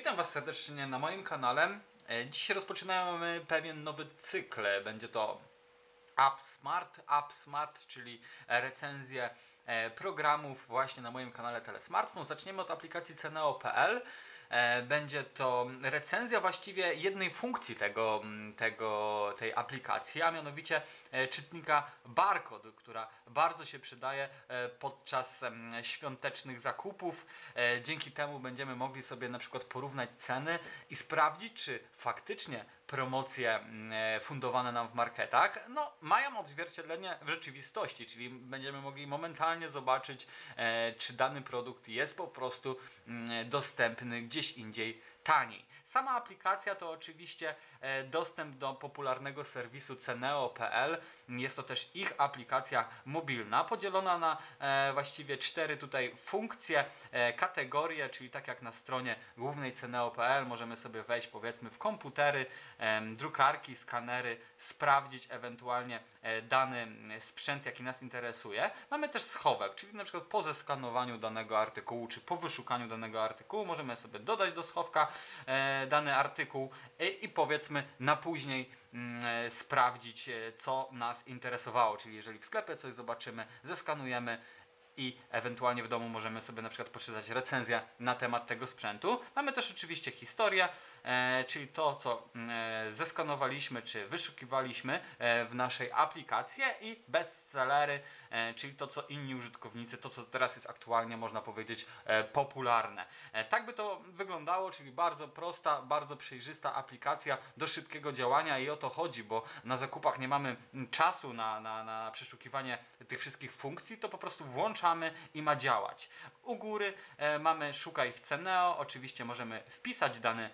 Witam Was serdecznie na moim kanale. E, Dzisiaj rozpoczynamy pewien nowy cykl. Będzie to App Smart, czyli recenzje e, programów właśnie na moim kanale Telesmartfon. Zaczniemy od aplikacji Ceneo.pl. E, Będzie to recenzja właściwie jednej funkcji tego, tego, tej aplikacji, a mianowicie czytnika barcode, która bardzo się przydaje e, podczas świątecznych zakupów. E, Dzięki temu będziemy mogli sobie na przykład porównać ceny i sprawdzić, czy faktycznie promocje e, fundowane nam w marketach no, mają odzwierciedlenie w rzeczywistości, czyli będziemy mogli momentalnie zobaczyć, e, czy dany produkt jest po prostu dostępny gdzieś indziej taniej. Sama aplikacja to oczywiście e, dostęp do popularnego serwisu ceneo.pl. Jest to też ich aplikacja mobilna, podzielona na e, właściwie cztery tutaj funkcje, e, kategorie, czyli tak jak na stronie głównej ceneo.pl możemy sobie wejść powiedzmy w komputery, drukarki, skanery, sprawdzić ewentualnie dany sprzęt, jaki nas interesuje. Mamy też schowek, czyli na przykład po zeskanowaniu danego artykułu, czy po wyszukaniu danego artykułu możemy sobie dodać do schowka dany artykuł i, powiedzmy na później mm, e, sprawdzić, e, co nas interesowało. Czyli jeżeli w sklepie coś zobaczymy, zeskanujemy i ewentualnie w domu możemy sobie na przykład poczytać recenzję na temat tego sprzętu. Mamy też oczywiście historię, e, czyli to, co mm, zeskanowaliśmy czy wyszukiwaliśmy w naszej aplikacji i bestsellery, czyli to, co inni użytkownicy, to, co teraz jest aktualnie, można powiedzieć, e, popularne. E, tak by to wyglądało, czyli bardzo prosta, bardzo przejrzysta aplikacja do szybkiego działania i o to chodzi, bo na zakupach nie mamy czasu na, na, na przeszukiwanie tych wszystkich funkcji, to po prostu włączamy i ma działać. U góry e, mamy szukaj w Ceneo, oczywiście możemy wpisać dany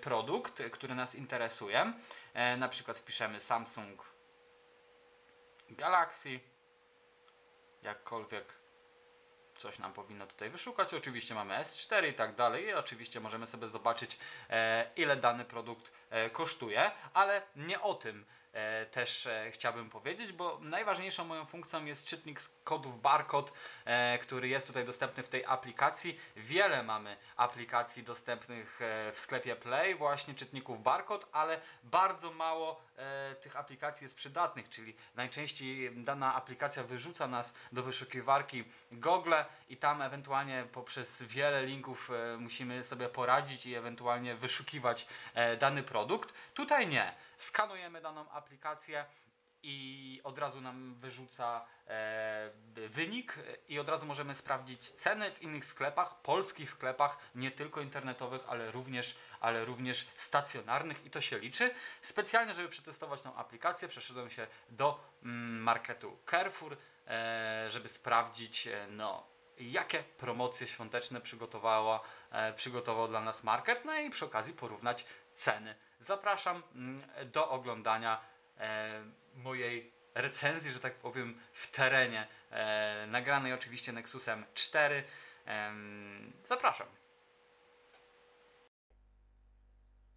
produkt, który nas interesuje. E, na przykład wpiszemy Samsung Galaxy, jakkolwiek coś nam powinno tutaj wyszukać. Oczywiście mamy S4 i tak dalej. I oczywiście możemy sobie zobaczyć, e, ile dany produkt e, kosztuje, ale nie o tym też e, chciałbym powiedzieć, bo najważniejszą moją funkcją jest czytnik kodów barcode, e, który jest tutaj dostępny w tej aplikacji. Wiele mamy aplikacji dostępnych e, w sklepie Play, właśnie czytników barcode, ale bardzo mało e, tych aplikacji jest przydatnych, czyli najczęściej dana aplikacja wyrzuca nas do wyszukiwarki Google i tam ewentualnie poprzez wiele linków e, musimy sobie poradzić i ewentualnie wyszukiwać e, dany produkt. Tutaj nie. Skanujemy daną aplikację i od razu nam wyrzuca e, wynik i od razu możemy sprawdzić ceny w innych sklepach, polskich sklepach, nie tylko internetowych, ale również, ale również stacjonarnych i to się liczy. Specjalnie, żeby przetestować tą aplikację, przeszedłem się do mm, marketu Carrefour, e, żeby sprawdzić, e, no, jakie promocje świąteczne przygotowała, e, przygotował dla nas market, no i przy okazji porównać ceny. Zapraszam mm, do oglądania mojej recenzji, że tak powiem, w terenie, e, nagranej oczywiście Nexusem 4. Em, zapraszam.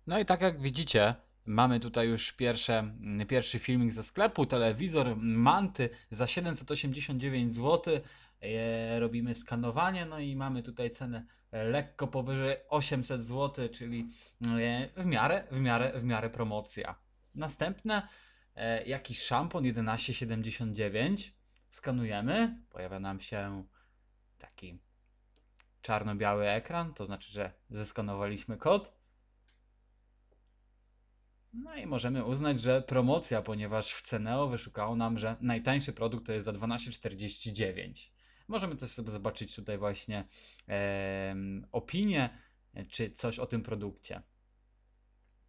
No i tak jak widzicie, mamy tutaj już pierwsze, pierwszy filmik ze sklepu, telewizor Manty za 789 zł. E, robimy skanowanie, no i mamy tutaj cenę e, lekko powyżej 800 zł, czyli e, w miarę, w miarę, w miarę promocja. Następne, e, jakiś szampon 11,79. Skanujemy, pojawia nam się taki czarno-biały ekran, to znaczy, że zeskanowaliśmy kod. No i możemy uznać, że promocja, ponieważ w Ceneo wyszukało nam, że najtańszy produkt to jest za 12,49. Możemy też sobie zobaczyć tutaj właśnie em, opinię, e, czy coś o tym produkcie.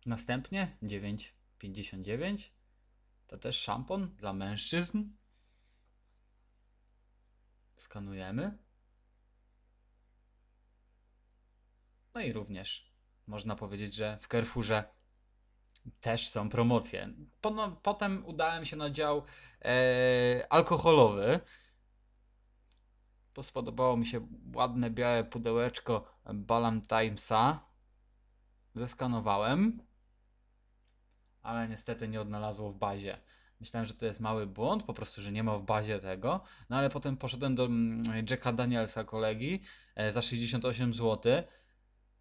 Następnie 9,59 to też szampon dla mężczyzn. Skanujemy. No i również można powiedzieć, że w Carrefourze też są promocje. Potem udałem się na dział e, alkoholowy. To spodobało mi się ładne białe pudełeczko Ballantimesa. Zeskanowałem, ale niestety nie odnalazło w bazie. Myślałem, że to jest mały błąd, po prostu, że nie ma w bazie tego. No ale potem poszedłem do mm, Jacka Danielsa, kolegi, e, za 68 zł.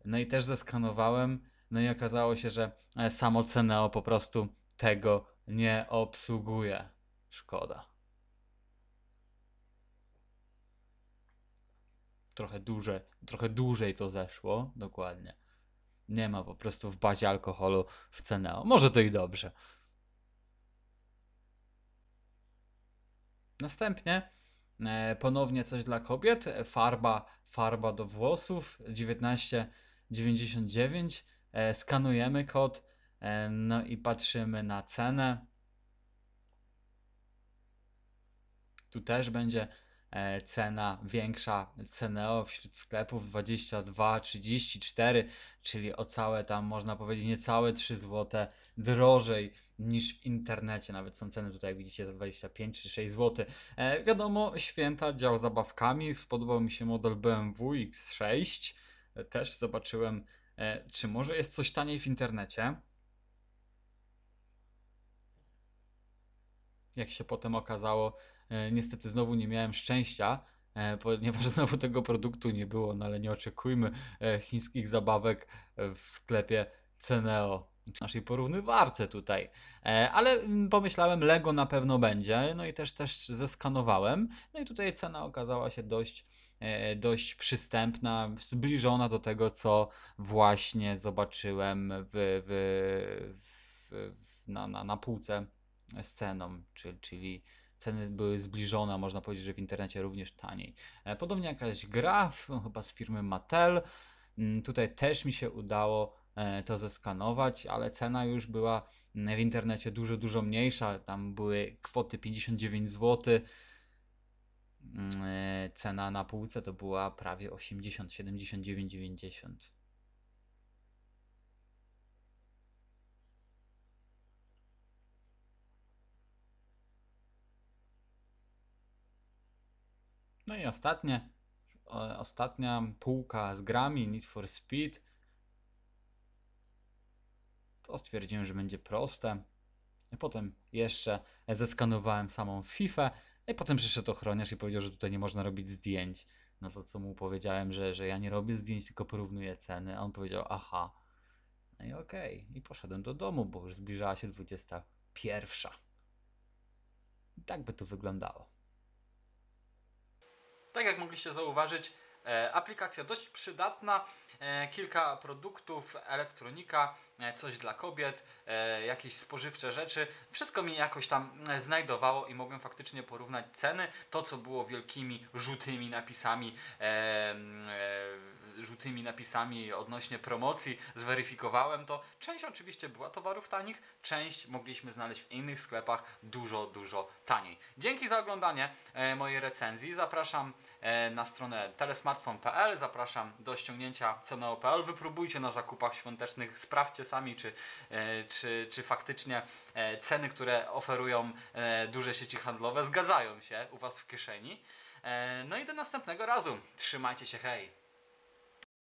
No i też zeskanowałem, no i okazało się, że e, samo Ceneo po prostu tego nie obsługuje. Szkoda. Trochę dłużej, trochę dłużej to zeszło, dokładnie. Nie ma po prostu w bazie alkoholu w Ceneo. Może to i dobrze. Następnie e, ponownie coś dla kobiet. Farba, farba do włosów 19,99. E, skanujemy kod, e, no i patrzymy na cenę. Tu też będzie cena większa Ceneo wśród sklepów 22, 34, czyli o całe tam można powiedzieć niecałe 3 zł drożej niż w internecie. Nawet są ceny tutaj, jak widzicie, za 25 czy 6 zł. E, wiadomo, święta, dział zabawkami. Spodobał mi się model BMW X6. E, też zobaczyłem, e, czy może jest coś taniej w internecie. Jak się potem okazało, e, niestety znowu nie miałem szczęścia, e, ponieważ znowu tego produktu nie było, no ale nie oczekujmy e, chińskich zabawek e, w sklepie Ceneo naszej porównywarce tutaj. E, ale mm, pomyślałem, Lego na pewno będzie, no i też też zeskanowałem. No i tutaj cena okazała się dość, e, dość przystępna, zbliżona do tego, co właśnie zobaczyłem w, w, w, na, na, na półce z ceną, czyli, czyli ceny były zbliżone, można powiedzieć, że w internecie również taniej. E, Podobnie jakaś gra, chyba z firmy Mattel. Mm, Tutaj też mi się udało e, to zeskanować, ale cena już była mm, w internecie dużo, dużo mniejsza. Tam były kwoty 59 zł. Mm, e, Cena na półce to była prawie 80, 79, 90. No i ostatnie, ostatnia półka z grami Need for Speed. To stwierdziłem, że będzie proste. I potem jeszcze zeskanowałem samą FIFA. I potem przyszedł ochroniarz i powiedział, że tutaj nie można robić zdjęć. No to co mu powiedziałem, że, że ja nie robię zdjęć, tylko porównuję ceny. A on powiedział, aha. No i okej. I poszedłem do domu, bo już zbliżała się 21. I tak by to wyglądało. Tak jak mogliście zauważyć, e, aplikacja dość przydatna. E, kilka produktów, elektronika, e, coś dla kobiet, jakieś spożywcze rzeczy. Wszystko mi jakoś tam znajdowało i mogłem faktycznie porównać ceny. To, co było wielkimi, żółtymi napisami, żółtymi napisami odnośnie promocji, zweryfikowałem to. Część oczywiście była towarów tanich, część mogliśmy znaleźć w innych sklepach dużo, dużo taniej. Dzięki za oglądanie e, mojej recenzji. Zapraszam e, na stronę telesmartphone.pl, zapraszam do ściągnięcia ceneo.pl. Wypróbujcie na zakupach świątecznych, sprawdźcie sami, czy, e, czy, czy faktycznie ceny, które oferują duże sieci handlowe, zgadzają się u Was w kieszeni. No i do następnego razu. Trzymajcie się, hej!